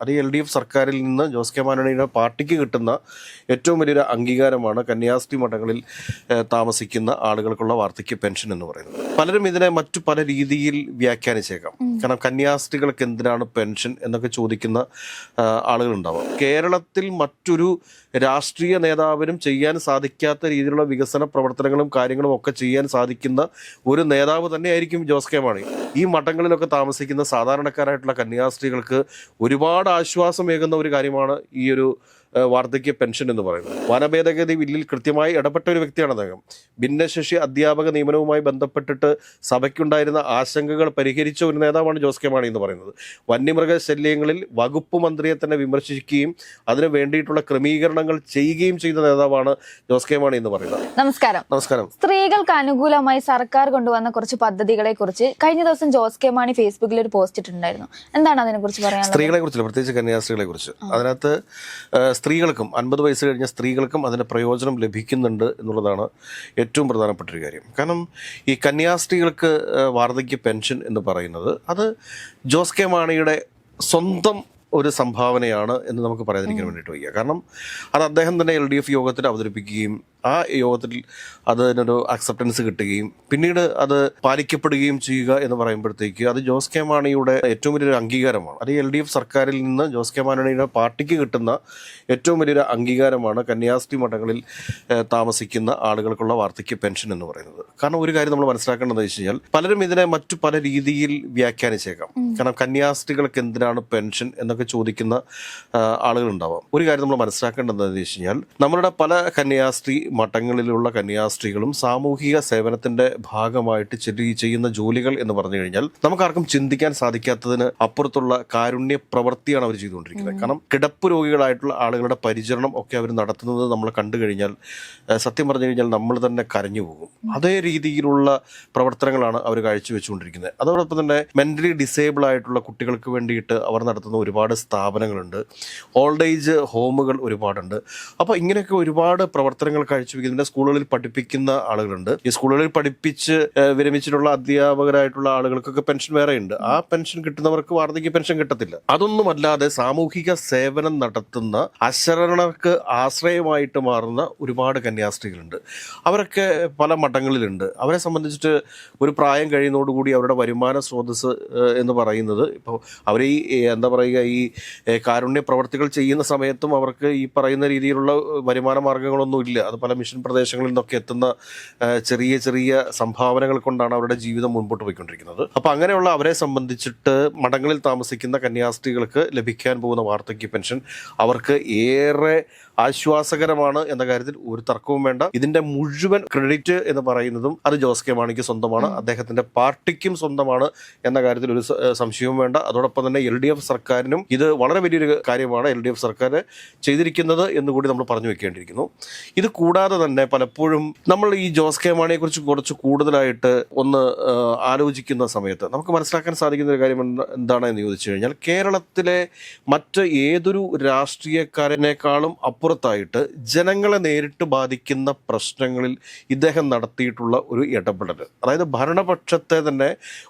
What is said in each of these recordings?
അത് L D F സർക്കാരിൽ നിന്ന് ജോസ് കെ മാനണിയുടെ പാർട്ടിക്ക് കിട്ടുന്ന ഏറ്റവും വലിയൊരു അംഗീകാരമാണ് കന്യാസ്ത്രീ മഠങ്ങളിൽ താമസിക്കുന്ന ആളുകൾക്കുള്ള വാർദ്ധക്യ പെൻഷൻ എന്ന് പറയുന്നത്. പലരും ഇതിനെ മറ്റു പല രീതിയിൽ വ്യാഖ്യാനിച്ചേക്കാം. കാരണം കന്യാസ്ത്രീകൾക്ക് എന്തിനാണ് പെൻഷൻ എന്നൊക്കെ ചോദിക്കുന്ന ആളുകളുണ്ടാവാം. കേരളത്തിൽ മറ്റൊരു രാഷ്ട്രീയ നേതാവിനും ചെയ്യാൻ സാധിക്കാത്ത രീതിയിലുള്ള വികസന പ്രവർത്തനങ്ങളും കാര്യങ്ങളും ഒക്കെ ചെയ്യാൻ സാധിക്കുന്ന ഒരു നേതാവ് തന്നെയായിരിക്കും ജോസ് കെ മാണി. ഈ മഠങ്ങളിലൊക്കെ താമസിക്കുന്ന സാധാരണക്കാരായിട്ടുള്ള കന്യാസ്ത്രീകൾക്ക് ഒരുപാട് ആശ്വാസമേകുന്ന ഒരു കാര്യമാണ് ഈ ഒരു വാർദ്ധക്യ പെൻഷൻ എന്ന് പറയുന്നത്. വനഭേദഗതി ബില്ലിൽ കൃത്യമായി ഇടപെട്ട ഒരു വ്യക്തിയാണ് അദ്ദേഹം. ഭിന്നശേഷി അധ്യാപക നിയമനവുമായി ബന്ധപ്പെട്ടിട്ട് സഭയ്ക്കുണ്ടായിരുന്ന ആശങ്കകൾ പരിഹരിച്ച ഒരു നേതാവാണ് ജോസ് കെ മാണി എന്ന് പറയുന്നത്. വന്യമൃഗ ശല്യങ്ങളിൽ വകുപ്പ് മന്ത്രിയെ തന്നെ വിമർശിക്കുകയും അതിന് വേണ്ടിയിട്ടുള്ള ക്രമീകരണങ്ങൾ ചെയ്യുകയും ചെയ്ത നേതാവാണ് ജോസ് കെ മാണി എന്ന് പറയുന്നത്. നമസ്കാരം. നമസ്കാരം. സ്ത്രീകൾക്ക് അനുകൂലമായി സർക്കാർ കൊണ്ടുവന്ന കുറച്ച് പദ്ധതികളെ കുറിച്ച് കഴിഞ്ഞ ദിവസം ജോസ് കെ മാണി ഫേസ്ബുക്കിൽ ഒരു പോസ്റ്റ് ഇട്ടിട്ടുണ്ടായിരുന്നു. എന്താണ് അതിനെ കുറിച്ച് പറയാനുള്ളത്? സ്ത്രീകളെ കുറിച്ച് പ്രത്യേകിച്ച് കന്യാസ്ത്രീകളെ കുറിച്ച് അതിനകത്ത് സ്ത്രീകൾക്കും അൻപത് വയസ്സ് കഴിഞ്ഞ സ്ത്രീകൾക്കും അതിന്റെ പ്രയോജനം ലഭിക്കുന്നുണ്ട് എന്നുള്ളതാണ് ഏറ്റവും പ്രധാനപ്പെട്ട ഒരു കാര്യം. കാരണം ഈ കന്യാസ്ത്രീകൾക്ക് വാർദ്ധക്യ പെൻഷൻ എന്ന് പറയുന്നത് അത് ജോസ് കെ മാണിയുടെ സ്വന്തം ഒരു സംഭാവനയാണ് എന്ന് നമുക്ക് പറയാതിരിക്കാൻ വേണ്ടിയിട്ട് വയ്യ. കാരണം അത് അദ്ദേഹം തന്നെ എൽ ഡി എഫ് യോഗത്തിൽ അവതരിപ്പിക്കുകയും ആ യോഗത്തിൽ അതിനൊരു അക്സെപ്റ്റൻസ് കിട്ടുകയും പിന്നീട് അത് പാലിക്കപ്പെടുകയും ചെയ്യുക എന്ന് പറയുമ്പോഴത്തേക്ക് അത് ജോസ് കെ മാണിയുടെ ഏറ്റവും വലിയൊരു അംഗീകാരമാണ്. അത് എൽ ഡി എഫ് സർക്കാരിൽ നിന്ന് ജോസ് കെ മാണിയുടെ പാർട്ടിക്ക് കിട്ടുന്ന ഏറ്റവും വലിയൊരു അംഗീകാരമാണ് കന്യാസ്ത്രീ മഠങ്ങളിൽ താമസിക്കുന്ന ആളുകൾക്കുള്ള വാർദ്ധക്യ പെൻഷൻ എന്ന് പറയുന്നത്. കാരണം ഒരു കാര്യം നമ്മൾ മനസ്സിലാക്കേണ്ടത് വെച്ച് കഴിഞ്ഞാൽ പലരും ഇതിനെ മറ്റു പല രീതിയിൽ വ്യാഖ്യാനിച്ചേക്കാം. കാരണം കന്യാസ്ത്രീകൾക്ക് എന്തിനാണ് പെൻഷൻ എന്നൊക്കെ ചോദിക്കുന്ന ആളുകൾ ആളുകളുണ്ടാവാം. ഒരു കാര്യം നമ്മൾ മനസ്സിലാക്കേണ്ടത് എന്ന് വെച്ച് കഴിഞ്ഞാൽ നമ്മളുടെ പല കന്യാസ്ത്രീ മഠങ്ങളിലുള്ള കന്യാസ്ത്രീകളും സാമൂഹിക സേവനത്തിന്റെ ഭാഗമായിട്ട് ചെയ്യുന്ന ജോലികൾ എന്ന് പറഞ്ഞു കഴിഞ്ഞാൽ നമുക്കാർക്കും ചിന്തിക്കാൻ സാധിക്കാത്തതിന് അപ്പുറത്തുള്ള കാരുണ്യ പ്രവൃത്തിയാണ് അവർ ചെയ്തുകൊണ്ടിരിക്കുന്നത്. കാരണം കിടപ്പ് രോഗികളായിട്ടുള്ള ആളുകളുടെ പരിചരണം ഒക്കെ അവർ നടത്തുന്നത് നമ്മൾ കണ്ടു കഴിഞ്ഞാൽ സത്യം പറഞ്ഞു കഴിഞ്ഞാൽ നമ്മൾ തന്നെ കരഞ്ഞു പോകും. അതേ രീതിയിലുള്ള പ്രവർത്തനങ്ങളാണ് അവർ കാഴ്ചവെച്ചുകൊണ്ടിരിക്കുന്നത്. അതോടൊപ്പം തന്നെ മെന്റലി ഡിസേബിൾ ആയിട്ടുള്ള കുട്ടികൾക്ക് വേണ്ടിയിട്ട് അവർ നടത്തുന്ന ഒരുപാട് സ്ഥാപനങ്ങളുണ്ട്. ഓൾഡ് ഏജ് ഹോമുകൾ ഒരുപാടുണ്ട്. അപ്പോൾ ഇങ്ങനെയൊക്കെ ഒരുപാട് പ്രവർത്തനങ്ങൾ കാഴ്ചവെക്കുന്നുണ്ട് സ്കൂളുകളിൽ പഠിപ്പിക്കുന്ന ആളുകളുണ്ട്. ഈ സ്കൂളുകളിൽ പഠിപ്പിച്ച് വിരമിച്ചിട്ടുള്ള അധ്യാപകരായിട്ടുള്ള ആളുകൾക്കൊക്കെ പെൻഷൻ വേറെയുണ്ട്. ആ പെൻഷൻ കിട്ടുന്നവർക്ക് വാർദ്ധക്യ പെൻഷൻ കിട്ടത്തില്ല. അതൊന്നുമല്ലാതെ സാമൂഹിക സേവനം നടത്തുന്ന അശരണർക്ക് ആശ്രയമായിട്ട് മാറുന്ന ഒരുപാട് കന്യാസ്ത്രീകളുണ്ട്. അവരൊക്കെ പല മഠങ്ങളിലുണ്ട്. അവരെ സംബന്ധിച്ചിട്ട് ഒരു പ്രായം കഴിയുന്നതോടുകൂടി അവരുടെ വരുമാന സ്രോതസ് എന്ന് പറയുന്നത് ഇപ്പോൾ അവർ ഈ എന്താ പറയുക ഈ ഏഹ്, കാരുണ്യ പ്രവർത്തികൾ ചെയ്യുന്ന സമയത്തും അവർക്ക് ഈ പറയുന്ന രീതിയിലുള്ള വരുമാന മാർഗങ്ങളൊന്നും ഇല്ല. അത് പല മിഷൻ പ്രദേശങ്ങളിൽ നിന്നൊക്കെ എത്തുന്ന ചെറിയ ചെറിയ സംഭാവനകൾ കൊണ്ടാണ് അവരുടെ ജീവിതം മുൻപോട്ട് പോയിക്കൊണ്ടിരിക്കുന്നത്. അപ്പോൾ അങ്ങനെയുള്ള അവരെ സംബന്ധിച്ചിട്ട് മഠങ്ങളിൽ താമസിക്കുന്ന കന്യാസ്ത്രീകൾക്ക് ലഭിക്കാൻ പോകുന്ന വാർദ്ധക്യ പെൻഷൻ അവർക്ക് ഏറെ ആശ്വാസകരമാണ് എന്ന കാര്യത്തിൽ ഒരു തർക്കവും വേണ്ട. ഇതിന്റെ മുഴുവൻ ക്രെഡിറ്റ് എന്ന് പറയുന്നതും അത് ജോസ് കെ മാണിക്ക് സ്വന്തമാണ്. അദ്ദേഹത്തിന്റെ പാർട്ടിക്കും സ്വന്തമാണ് എന്ന കാര്യത്തിൽ ഒരു സംശയവും വേണ്ട. അതോടൊപ്പം തന്നെ എൽ ഡി എഫ് സർക്കാരിനും ഇത് വളരെ വലിയൊരു കാര്യമാണ് എൽ ഡി എഫ് സർക്കാർ ചെയ്തിരിക്കുന്നത് എന്ന് കൂടി നമ്മൾ പറഞ്ഞു വെക്കേണ്ടിയിരിക്കുന്നു. ഇത് കൂടാതെ തന്നെ പലപ്പോഴും നമ്മൾ ഈ ജോസ് കെ മാണിയെ കുറിച്ച് കുറച്ച് കൂടുതലായിട്ട് ഒന്ന് ആലോചിക്കുന്ന സമയത്ത് നമുക്ക് മനസ്സിലാക്കാൻ സാധിക്കുന്ന ഒരു കാര്യം എന്ത- എന്താണ് എന്ന് ചോദിച്ചു കഴിഞ്ഞാൽ കേരളത്തിലെ മറ്റ് ഏതൊരു രാഷ്ട്രീയക്കാരനേക്കാളും അപ്പുറത്തായിട്ട് ജനങ്ങളെ നേരിട്ട് ബാധിക്കുന്ന പ്രശ്നങ്ങളിൽ ഇദ്ദേഹം നടത്തിയിട്ടുള്ള ഒരു ഇടപെടൽ അതായത് ഭരണപക്ഷത്തെ തന്നെ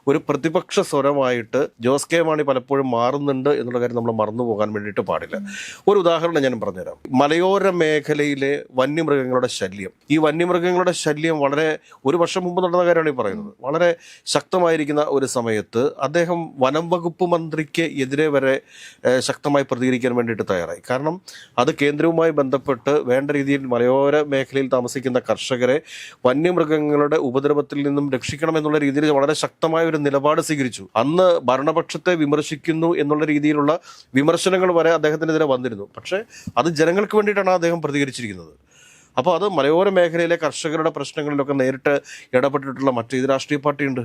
ഒരു പ്രതിപക്ഷ സ്വരമായിട്ട് ജോസ് കെ മാണി പലപ്പോഴും മാറുന്നുണ്ട് എന്നുള്ള കാര്യം നമ്മൾ മറന്നു പോകാൻ വേണ്ടിയിട്ട് പാടില്ല. ഒരു ഉദാഹരണം ഞാൻ പറഞ്ഞുതരാം. മലയോര മേഖലയിലെ വന്യമൃഗങ്ങളുടെ ശല്യം. ഈ വന്യമൃഗങ്ങളുടെ ശല്യം വളരെ ഒരു വർഷം മുമ്പ് നടന്ന കാര്യമാണ് ഈ പറയുന്നത്. വളരെ ശക്തമായിരിക്കുന്ന ഒരു സമയത്ത് അദ്ദേഹം വനം വകുപ്പ് മന്ത്രിക്ക് എതിരെ വരെ ശക്തമായി പ്രതികരിക്കാൻ വേണ്ടിയിട്ട് തയ്യാറായി. കാരണം അത് കേന്ദ്രവുമായി ബന്ധപ്പെട്ട് വേണ്ട രീതിയിൽ മലയോര മേഖലയിൽ താമസിക്കുന്ന കർഷകരെ വന്യമൃഗങ്ങളുടെ ഉപദ്രവത്തിൽ നിന്നും രക്ഷിക്കണം എന്നുള്ള രീതിയിൽ വളരെ ശക്തമായ ഒരു നിലപാട് സ്വീകരിച്ചു. അന്ന് ഭരണപക്ഷത്തെ വിമർശിക്കുന്നു എന്നുള്ള രീതിയിലുള്ള വിമർശനങ്ങൾ വരെ അദ്ദേഹത്തിനെതിരെ വന്നിരുന്നു. പക്ഷേ അത് ജനങ്ങൾക്ക് വേണ്ടിയിട്ടാണ് അദ്ദേഹം പ്രതികരിച്ചിരിക്കുന്നത്. അപ്പോൾ അത് മലയോര മേഖലയിലെ കർഷകരുടെ പ്രശ്നങ്ങളിലൊക്കെ നേരിട്ട് ഇടപെട്ടിട്ടുള്ള മറ്റേത് രാഷ്ട്രീയ പാർട്ടിയുണ്ട്.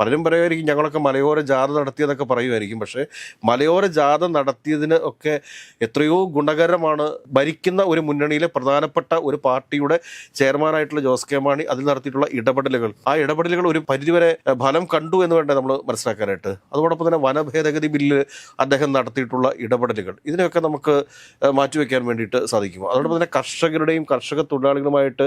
പലരും പറയുമായിരിക്കും ഞങ്ങളൊക്കെ മലയോര ജാഥ നടത്തിയതൊക്കെ പറയുമായിരിക്കും. പക്ഷേ മലയോര ജാഥ നടത്തിയതിന് ഒക്കെ എത്രയോ ഗുണകരമാണ് ഭരിക്കുന്ന ഒരു മുന്നണിയിലെ പ്രധാനപ്പെട്ട ഒരു പാർട്ടിയുടെ ചെയർമാനായിട്ടുള്ള ജോസ് കെ മാണി അതിൽ നടത്തിയിട്ടുള്ള ഇടപെടലുകൾ. ആ ഇടപെടലുകൾ ഒരു പരിധിവരെ ഫലം കണ്ടു എന്ന് വേണ്ടേ നമ്മൾ മനസ്സിലാക്കാനായിട്ട്? അതോടൊപ്പം തന്നെ വനഭേദഗതി ബില്ല് അദ്ദേഹം നടത്തിയിട്ടുള്ള ഇടപെടലുകൾ. ഇതിനെയൊക്കെ നമുക്ക് മാറ്റിവെക്കാൻ വേണ്ടിയിട്ട് സാധിക്കും അതോടൊപ്പം തന്നെ കർഷകരുടെയും കർഷക തൊഴിലാളികളുമായിട്ട്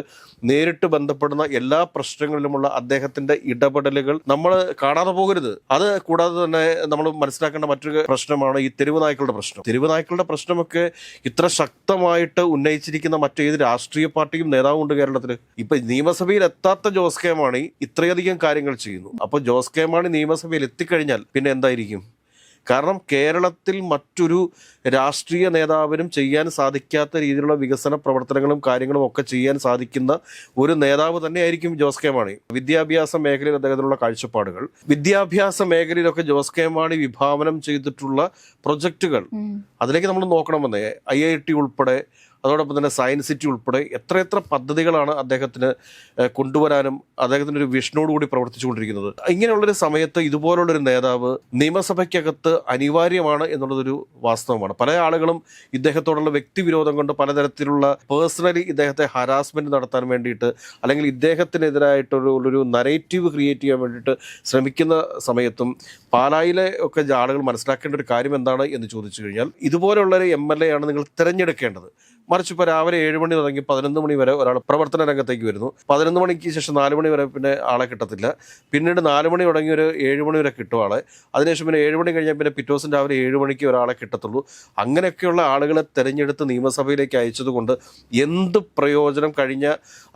നേരിട്ട് ബന്ധപ്പെടുന്ന എല്ലാ പ്രശ്നങ്ങളിലുമുള്ള അദ്ദേഹത്തിന്റെ ഇടപെടലുകൾ നമ്മൾ കാണാതെ പോകരുത്. അത് കൂടാതെ തന്നെ നമ്മൾ മനസ്സിലാക്കേണ്ട മറ്റൊരു പ്രശ്നമാണ് ഈ തെരുവ് നായ്ക്കളുടെ പ്രശ്നം. തെരുവ് നായ്ക്കളുടെ പ്രശ്നമൊക്കെ ഇത്ര ശക്തമായിട്ട് ഉന്നയിച്ചിരിക്കുന്ന മറ്റേത് രാഷ്ട്രീയ പാർട്ടിയും നേതാവും ഉണ്ട് കേരളത്തിൽ ഇപ്പൊ നിയമസഭയിൽ എത്താത്ത ജോസ് കെ മാണി ഇത്രയധികം കാര്യങ്ങൾ ചെയ്യുന്നു. അപ്പോൾ ജോസ് കെ മാണി നിയമസഭയിൽ എത്തിക്കഴിഞ്ഞാൽ പിന്നെ എന്തായിരിക്കും? കാരണം കേരളത്തിൽ മറ്റൊരു രാഷ്ട്രീയ നേതാവിനും ചെയ്യാൻ സാധിക്കാത്ത രീതിയിലുള്ള വികസന പ്രവർത്തനങ്ങളും കാര്യങ്ങളും ഒക്കെ ചെയ്യാൻ സാധിക്കുന്ന ഒരു നേതാവ് തന്നെയായിരിക്കും ജോസ് കെ മാണി. വിദ്യാഭ്യാസ മേഖലയിൽ അദ്ദേഹത്തിനുള്ള കാഴ്ചപ്പാടുകൾ. വിദ്യാഭ്യാസ മേഖലയിലൊക്കെ ജോസ് കെ മാണി വിഭാവനം ചെയ്തിട്ടുള്ള പ്രൊജക്റ്റുകൾ അതിലേക്ക് നമ്മൾ നോക്കണമെന്നേ. ഐ ഐ ടി ഉൾപ്പെടെ അതോടൊപ്പം തന്നെ സയൻസ് സിറ്റി ഉൾപ്പെടെ എത്രയെത്ര പദ്ധതികളാണ് അദ്ദേഹത്തിന് കൊണ്ടുവരാനും അദ്ദേഹത്തിന്റെ ഒരു വിഷനോടുകൂടി പ്രവർത്തിച്ചുകൊണ്ടിരിക്കുന്നത്. ഇങ്ങനെയുള്ളൊരു സമയത്ത് ഇതുപോലുള്ളൊരു നേതാവ് നിയമസഭയ്ക്കകത്ത് അനിവാര്യമാണ് എന്നുള്ളതൊരു വാസ്തവമാണ്. പല ആളുകളും ഇദ്ദേഹത്തോടുള്ള വ്യക്തിവിരോധം കൊണ്ട് പലതരത്തിലുള്ള പേഴ്സണലി ഇദ്ദേഹത്തെ ഹരാസ്മെന്റ് നടത്താൻ വേണ്ടിയിട്ട് അല്ലെങ്കിൽ ഇദ്ദേഹത്തിനെതിരായിട്ടൊരു ഒരു നരേറ്റീവ് ക്രിയേറ്റ് ചെയ്യാൻ വേണ്ടിയിട്ട് ശ്രമിക്കുന്ന സമയത്തും പാലായിലെ ഒക്കെ ആളുകൾ മനസ്സിലാക്കേണ്ട ഒരു കാര്യം എന്താണ് എന്ന് ചോദിച്ചു കഴിഞ്ഞാൽ ഇതുപോലുള്ള ഒരു എം എൽ എ ആണ് നിങ്ങൾ തിരഞ്ഞെടുക്കേണ്ടത്. മറിച്ച് ഇപ്പോൾ രാവിലെ ഏഴ് മണി തുടങ്ങി പതിനൊന്ന് മണി വരെ ഒരാൾ പ്രവർത്തന രംഗത്തേക്ക് വരുന്നു. പതിനൊന്ന് മണിക്ക് ശേഷം നാല് മണി വരെ പിന്നെ ആളെ കിട്ടത്തില്ല. പിന്നീട് നാല് മണി തുടങ്ങി ഒരു ഏഴ് മണി വരെ കിട്ടും ആളെ. അതിനുശേഷം പിന്നെ ഏഴ് മണി കഴിഞ്ഞാൽ പിന്നെ പിറ്റേ രാവിലെ ഏഴ് മണിക്ക് ഒരാളെ കിട്ടത്തുള്ളൂ. അങ്ങനെയൊക്കെയുള്ള ആളുകളെ തിരഞ്ഞെടുത്ത് നിയമസഭയിലേക്ക് അയച്ചതുകൊണ്ട് എന്ത് പ്രയോജനം കഴിഞ്ഞ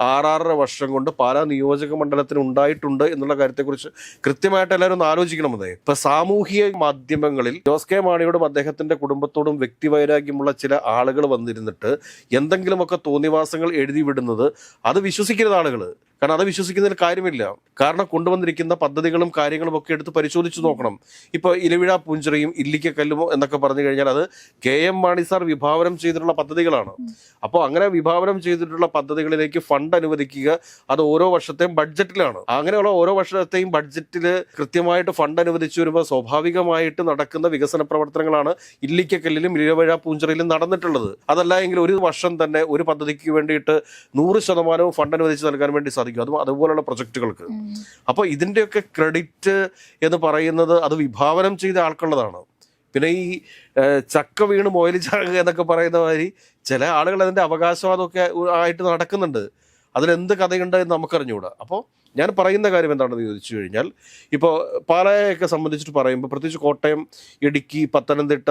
ആറാറര വർഷം കൊണ്ട് പാലാ നിയോജക മണ്ഡലത്തിന് ഉണ്ടായിട്ടുണ്ട് എന്നുള്ള കാര്യത്തെക്കുറിച്ച് കൃത്യമായിട്ട് എല്ലാവരും ഒന്ന് ആലോചിക്കണമെന്നേ ഇപ്പം സാമൂഹിക മാധ്യമങ്ങളിൽ ജോസ് കെ മാണിയോടും അദ്ദേഹത്തിന്റെ കുടുംബത്തോടും വ്യക്തിവൈരാഗ്യമുള്ള ചില ആളുകൾ വന്നിരുന്നിട്ട് എന്തെങ്കിലുമൊക്കെ തോന്നിവാസങ്ങൾ എഴുതി വിടുന്നത് അത് വിശ്വസിക്കരുത് ആളുകൾ കാരണം അത് വിശ്വസിക്കുന്നതിൽ കാര്യമില്ല. കാരണം കൊണ്ടുവന്നിരിക്കുന്ന പദ്ധതികളും കാര്യങ്ങളും ഒക്കെ എടുത്ത് പരിശോധിച്ച് നോക്കണം. ഇപ്പൊ ഇലവിഴ പൂഞ്ചിറയും ഇല്ലിക്കക്കല്ലുമോ എന്നൊക്കെ പറഞ്ഞു കഴിഞ്ഞാൽ അത് കെ എം മാണി സാർ വിഭാവനം ചെയ്തിട്ടുള്ള പദ്ധതികളാണ്. അപ്പോൾ അങ്ങനെ വിഭാവനം ചെയ്തിട്ടുള്ള പദ്ധതികളിലേക്ക് ഫണ്ട് അനുവദിക്കുക അത് ഓരോ വർഷത്തെയും ബഡ്ജറ്റിലാണ്. അങ്ങനെയുള്ള ഓരോ വർഷത്തെയും ബഡ്ജറ്റിൽ കൃത്യമായിട്ട് ഫണ്ട് അനുവദിച്ചു വരുമ്പോൾ സ്വാഭാവികമായിട്ട് നടക്കുന്ന വികസന പ്രവർത്തനങ്ങളാണ് ഇല്ലിക്കക്കല്ലിലും ഇലവിഴ പൂഞ്ചിറയിലും നടന്നിട്ടുള്ളത്. അതല്ല എങ്കിൽ ഒരു വർഷം തന്നെ ഒരു പദ്ധതിക്ക് വേണ്ടിയിട്ട് നൂറ് ശതമാനവും ഫണ്ട് അനുവദിച്ച് നൽകാൻ വേണ്ടി സാധിക്കും. അതും അതുപോലുള്ള പ്രൊജക്റ്റുകൾക്ക്. അപ്പോൾ ഇതിന്റെയൊക്കെ ക്രെഡിറ്റ് എന്ന് പറയുന്നത് അത് വിഭാവനം ചെയ്ത ആൾക്കുള്ളതാണ്. പിന്നെ ഈ ചക്ക വീണ് മൊയൽ ചാകുക എന്നൊക്കെ പറയുന്ന മാതിരി ചില ആളുകൾ അതിന്റെ അവകാശവാദമൊക്കെ ആയിട്ട് നടക്കുന്നുണ്ട്. അതിലെന്ത് കഥയുണ്ട് എന്ന് നമുക്കറിഞ്ഞുകൂടാ അപ്പോൾ ഞാൻ പറയുന്ന കാര്യം എന്താണെന്ന് ചോദിച്ചു കഴിഞ്ഞാൽ ഇപ്പോൾ പാലായൊക്കെ സംബന്ധിച്ചിട്ട് പറയുമ്പോൾ പ്രത്യേകിച്ച് കോട്ടയം ഇടുക്കി പത്തനംതിട്ട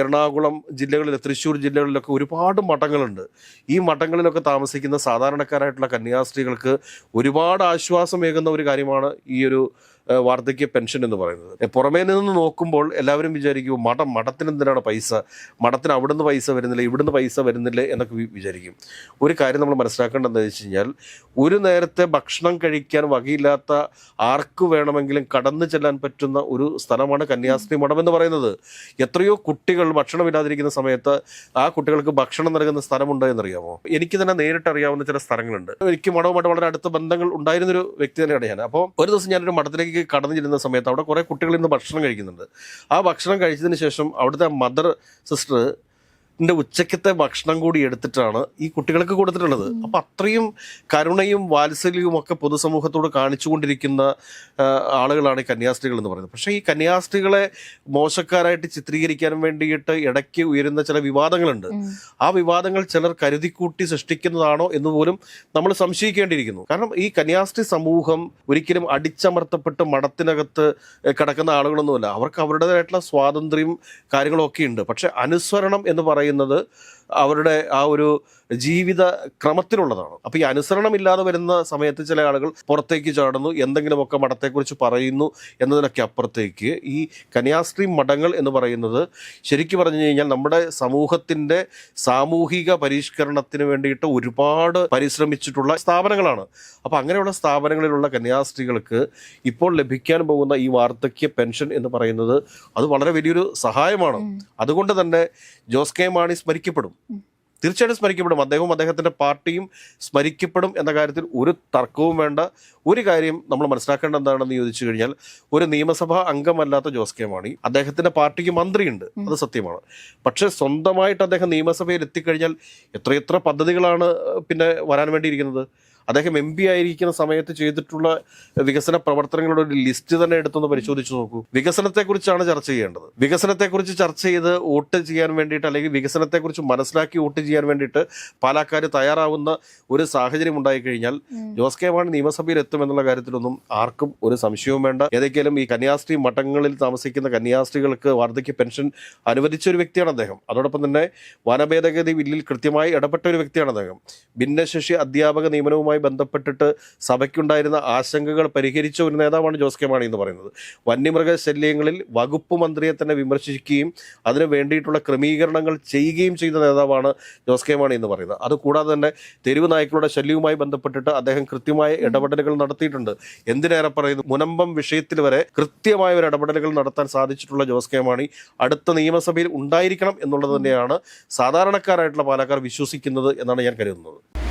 എറണാകുളം ജില്ലകളിൽ തൃശ്ശൂർ ജില്ലകളിലൊക്കെ ഒരുപാട് മഠങ്ങളുണ്ട്. ഈ മഠങ്ങളിലൊക്കെ താമസിക്കുന്ന സാധാരണക്കാരായിട്ടുള്ള കന്യാസ്ത്രീകൾക്ക് ഒരുപാട് ആശ്വാസമേകുന്ന ഒരു കാര്യമാണ് ഈ ഒരു വാർദ്ധക്യ പെൻഷൻ എന്ന് പറയുന്നത്. പുറമേ നിന്ന് നോക്കുമ്പോൾ എല്ലാവരും വിചാരിക്കും മഠം മഠത്തിന് എന്തിനാണ് പൈസ? മഠത്തിന് അവിടുന്ന് പൈസ വരുന്നില്ല ഇവിടുന്ന് പൈസ വരുന്നില്ല എന്നൊക്കെ വിചാരിക്കും. ഒരു കാര്യം നമ്മൾ മനസ്സിലാക്കേണ്ടതെന്ന് വെച്ച് കഴിഞ്ഞാൽ ഒരു നേരത്തെ ഭക്ഷണം കഴിക്കാൻ വകയില്ലാത്ത ആർക്ക് വേണമെങ്കിലും കടന്നു ചെല്ലാൻ പറ്റുന്ന ഒരു സ്ഥലമാണ് കന്യാസ്ത്രീ മഠം എന്ന് പറയുന്നത്. എത്രയോ കുട്ടികൾ ഭക്ഷണമില്ലാതിരിക്കുന്ന സമയത്ത് ആ കുട്ടികൾക്ക് ഭക്ഷണം നൽകുന്ന സ്ഥലമുണ്ട് എന്നറിയാമോ? എനിക്ക് തന്നെ നേരിട്ട് അറിയാവുന്ന ചില സ്ഥലങ്ങളുണ്ട്. എനിക്ക് മഠവുമായിട്ട് വളരെ അടുത്ത ബന്ധങ്ങൾ ഉണ്ടായിരുന്നൊരു വ്യക്തി തന്നെയാണ് ഞാൻ. അപ്പോൾ ഒരു ദിവസം ഞാനൊരു മഠത്തിലേക്ക് കടന്നു ചെല്ലുന്ന സമയത്ത് അവിടെ കുറേ കുട്ടികൾ ഭക്ഷണം കഴിക്കുന്നുണ്ട്. ആ ഭക്ഷണം കഴിച്ചതിന് ശേഷം അവിടുത്തെ മദർ സിസ്റ്റർ ഉച്ചക്കത്തെ ഭക്ഷണം കൂടി എടുത്തിട്ടാണ് ഈ കുട്ടികൾക്ക് കൊടുത്തിട്ടുള്ളത്. അപ്പൊ അത്രയും കരുണയും വാത്സല്യവും ഒക്കെ പൊതുസമൂഹത്തോട് കാണിച്ചുകൊണ്ടിരിക്കുന്ന ആളുകളാണ് ഈ കന്യാസ്ത്രീകൾ എന്ന് പറയുന്നത്. പക്ഷേ ഈ കന്യാസ്ത്രീകളെ മോശക്കാരായിട്ട് ചിത്രീകരിക്കാൻ വേണ്ടിയിട്ട് ഇടയ്ക്ക് ഉയരുന്ന ചില വിവാദങ്ങളുണ്ട്. ആ വിവാദങ്ങൾ ചിലർ കരുതിക്കൂട്ടി സൃഷ്ടിക്കുന്നതാണോ എന്ന് പോലും നമ്മൾ സംശയിക്കേണ്ടിയിരിക്കുന്നു. കാരണം ഈ കന്യാസ്ത്രീ സമൂഹം ഒരിക്കലും അടിച്ചമർത്തപ്പെട്ട് മഠത്തിനകത്ത് കിടക്കുന്ന ആളുകളൊന്നുമല്ല. അവർക്ക് അവരുടേതായിട്ടുള്ള സ്വാതന്ത്ര്യം കാര്യങ്ങളൊക്കെ ഉണ്ട് പക്ഷെ അനുസരണം എന്ന് പറയുന്നത് പറയുന്നത് അവരുടെ ആ ഒരു ജീവിത ക്രമത്തിലുള്ളതാണ്. അപ്പൊ ഈ അനുസരണമില്ലാതെ വരുന്ന സമയത്ത് ചില ആളുകൾ പുറത്തേക്ക് ചാടുന്നു എന്തെങ്കിലുമൊക്കെ മഠത്തെക്കുറിച്ച് പറയുന്നു എന്നതിനൊക്കെ അപ്പുറത്തേക്ക് ഈ കന്യാസ്ത്രീ മഠങ്ങൾ എന്ന് പറയുന്നത് ശരിക്കും പറഞ്ഞു കഴിഞ്ഞാൽ നമ്മുടെ സമൂഹത്തിന്റെ സാമൂഹിക പരിഷ്കരണത്തിന് വേണ്ടിയിട്ട് ഒരുപാട് പരിശ്രമിച്ചിട്ടുള്ള സ്ഥാപനങ്ങളാണ്. അപ്പൊ അങ്ങനെയുള്ള സ്ഥാപനങ്ങളിലുള്ള കന്യാസ്ത്രീകൾക്ക് ഇപ്പോൾ ലഭിക്കാൻ പോകുന്ന ഈ വാർദ്ധക്യ പെൻഷൻ എന്ന് പറയുന്നത് അത് വളരെ വലിയൊരു സഹായമാണ്. അതുകൊണ്ട് തന്നെ ജോസ് കെ മാണി സ്മരിക്കപ്പെടും. തീർച്ചയായിട്ടും സ്മരിക്കപ്പെടും. അദ്ദേഹവും അദ്ദേഹത്തിന്റെ പാർട്ടിയും സ്മരിക്കപ്പെടും എന്ന കാര്യത്തിൽ ഒരു തർക്കവും വേണ്ട. ഒരു കാര്യം നമ്മൾ മനസ്സിലാക്കേണ്ട എന്താണെന്ന് ചോദിച്ചു കഴിഞ്ഞാൽ ഒരു നിയമസഭാ അംഗമല്ലാത്ത ജോസ് കെ മാണി അദ്ദേഹത്തിന്റെ പാർട്ടിക്ക് മന്ത്രിയുണ്ട്. അത് സത്യമാണ്. പക്ഷേ സ്വന്തമായിട്ട് അദ്ദേഹം നിയമസഭയിൽ എത്തിക്കഴിഞ്ഞാൽ എത്രയെത്ര പദ്ധതികളാണ് പിന്നെ വരാൻ വേണ്ടിയിരിക്കുന്നത്? അദ്ദേഹം എം പി ആയിരിക്കുന്ന സമയത്ത് ചെയ്തിട്ടുള്ള വികസന പ്രവർത്തനങ്ങളുടെ ഒരു ലിസ്റ്റ് തന്നെ എടുത്തൊന്ന് പരിശോധിച്ച് നോക്കൂ. വികസനത്തെക്കുറിച്ചാണ് ചർച്ച ചെയ്യേണ്ടത്. വികസനത്തെക്കുറിച്ച് ചർച്ച ചെയ്ത് വോട്ട് ചെയ്യാൻ വേണ്ടിയിട്ട് അല്ലെങ്കിൽ വികസനത്തെക്കുറിച്ച് മനസ്സിലാക്കി വോട്ട് ചെയ്യാൻ വേണ്ടിയിട്ട് പാലക്കാർ തയ്യാറാവുന്ന ഒരു സാഹചര്യം ഉണ്ടായിക്കഴിഞ്ഞാൽ ജോസ് കെ മാണി നിയമസഭയിൽ എത്തുമെന്നുള്ള കാര്യത്തിലൊന്നും ആർക്കും ഒരു സംശയവും വേണ്ട. ഏതെങ്കിലും ഈ കന്യാസ്ത്രീ മഠങ്ങളിൽ താമസിക്കുന്ന കന്യാസ്ത്രീകൾക്ക് വാർദ്ധക്യ പെൻഷൻ അനുവദിച്ച ഒരു വ്യക്തിയാണ് അദ്ദേഹം. അതോടൊപ്പം തന്നെ വനഭേദഗതി ബില്ലിൽ കൃത്യമായി ഇടപെട്ട ഒരു വ്യക്തിയാണ് അദ്ദേഹം. ഭിന്നശേഷി അധ്യാപക നിയമനവുമായി ബന്ധപ്പെട്ടിട്ട് സഭയ്ക്കുണ്ടായിരുന്ന ആശങ്കകൾ പരിഹരിച്ച ഒരു നേതാവാണ് ജോസ് കെ മാണി എന്ന് പറയുന്നത്. വന്യമൃഗ ശല്യങ്ങളിൽ വകുപ്പ് മന്ത്രിയെ തന്നെ വിമർശിക്കുകയും അതിന് വേണ്ടിയിട്ടുള്ള ക്രമീകരണങ്ങൾ ചെയ്യുകയും ചെയ്ത നേതാവാണ് ജോസ് കെ മാണി എന്ന് പറയുന്നത്. അതുകൂടാതെ തന്നെ തെരുവ് നായ്ക്കളുടെ ശല്യവുമായി ബന്ധപ്പെട്ടിട്ട് അദ്ദേഹം കൃത്യമായ ഇടപെടലുകൾ നടത്തിയിട്ടുണ്ട്. എന്തിനേറെ പറയുന്നു? മുനമ്പം വിഷയത്തിൽ വരെ കൃത്യമായ ഒരു ഇടപെടലുകൾ നടത്താൻ സാധിച്ചിട്ടുള്ള ജോസ് കെ മാണി അടുത്ത നിയമസഭയിൽ ഉണ്ടായിരിക്കണം എന്നുള്ളത് തന്നെയാണ് സാധാരണക്കാരായിട്ടുള്ള പാലക്കാർ വിശ്വസിക്കുന്നത് എന്നാണ് ഞാൻ കരുതുന്നത്.